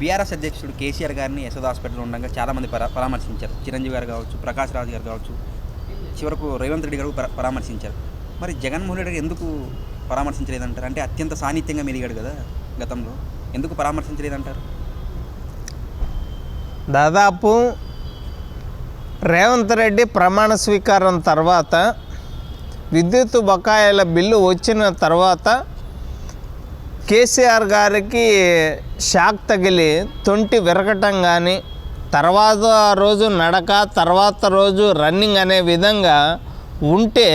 BRS అధ్యక్షుడు కేసీఆర్ గారిని యశోద హాస్పిటల్లో ఉండగా చాలామంది పరా పరామర్శించారు. చిరంజీవి గారు కావచ్చు ప్రకాష్ రాజు గారు కావచ్చు చివరకు రేవంత్ రెడ్డి గారు పరామర్శించారు. మరి జగన్మోహన్ రెడ్డి గారు ఎందుకు పరామర్శించలేదంటారు? అంటే అత్యంత సాన్నిధ్యంగా మెలిగాడు కదా గతంలో. ఎందుకు పరామర్శించలేదంటారు? దాదాపు రేవంత్ రెడ్డి ప్రమాణ స్వీకారం తర్వాత విద్యుత్ బకాయిల బిల్లు వచ్చిన తర్వాత కేసీఆర్ గారికి షాక్ తగిలి తొంటి విరగటం కానీ తర్వాత రోజు నడక తర్వాత రోజు రన్నింగ్ అనే విధంగా ఉంటే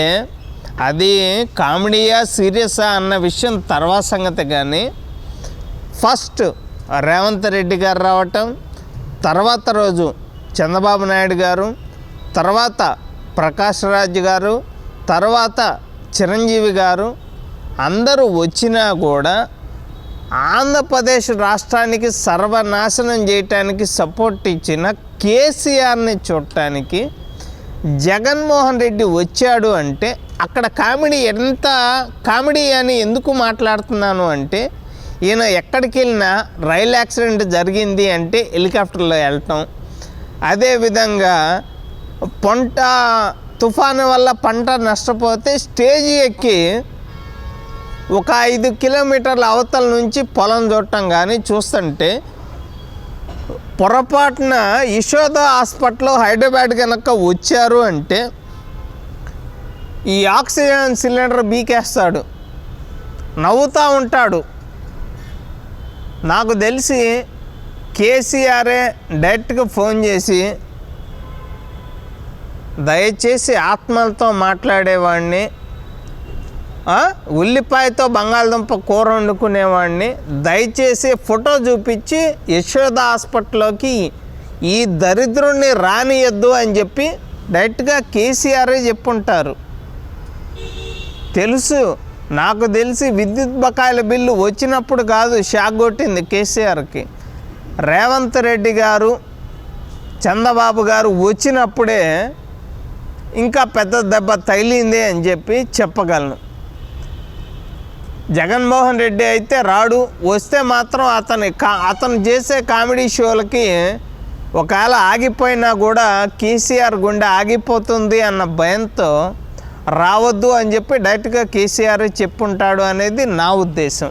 అది కామెడీయా సీరియసా అన్న విషయం తర్వాత సంగతి కానీ ఫస్ట్ రేవంత్ రెడ్డి గారు రావటం తర్వాత రోజు చంద్రబాబు నాయుడు గారు తర్వాత ప్రకాష్ రాజ్ గారు తర్వాత చిరంజీవి గారు అందరూ వచ్చినా కూడా ఆంధ్రప్రదేశ్ రాష్ట్రానికి సర్వనాశనం చేయటానికి సపోర్ట్ ఇచ్చిన కేసీఆర్ని చూడటానికి జగన్మోహన్ రెడ్డి వచ్చాడు అంటే అక్కడ కామెడీ ఎంత కామెడీ అని ఎందుకు మాట్లాడుతున్నాను అంటే ఈయన ఎక్కడికి వెళ్ళినా రైలు యాక్సిడెంట్ జరిగింది అంటే హెలికాప్టర్లో వెళ్ళటం. అదేవిధంగా పంట తుఫాను వల్ల పంట నష్టపోతే స్టేజ్ ఎక్కి ఒక ఐదు కిలోమీటర్ల అవతల నుంచి పొలం చూడటం కానీ చూస్తుంటే పొరపాటున యశోద హాస్పిటల్ హైదరాబాద్ కనుక వచ్చారు అంటే ఈ ఆక్సిజన్ సిలిండర్ బీకేస్తాడు. నవ్వుతూ ఉంటాడు. నాకు తెలిసి కేసీఆరే డైరెక్ట్గా ఫోన్ చేసి దయచేసి ఆత్మలతో మాట్లాడేవాడిని ఉల్లిపాయతో బంగాళదుంప కూర వండుకునేవాడిని. దయచేసి ఫోటో చూపించి యశోద హాస్పిటల్లోకి ఈ దరిద్రుణ్ణి రానియద్దు అని చెప్పి డైరెక్ట్గా కేసీఆరే చెప్పుంటారు. తెలుసు నాకు తెలిసి విద్యుత్ బకాయిల బిల్లు వచ్చినప్పుడు కాదు షాక్ కొట్టింది కేసీఆర్కి. రేవంత్ రెడ్డి గారు చంద్రబాబు గారు వచ్చినప్పుడే ఇంకా పెద్ద దెబ్బ తగిలింది అని చెప్పి చెప్పగలను. జగన్మోహన్ రెడ్డి అయితే రాడు. వస్తే మాత్రం అతని కా అతను చేసే కామెడీ షోలకి ఒకవేళ ఆగిపోయినా కూడా కేసీఆర్ గుండె ఆగిపోతుంది అన్న భయంతో రావద్దు అని చెప్పి డైరెక్ట్గా కేసీఆర్ చెప్పుంటాడు అనేది నా ఉద్దేశం.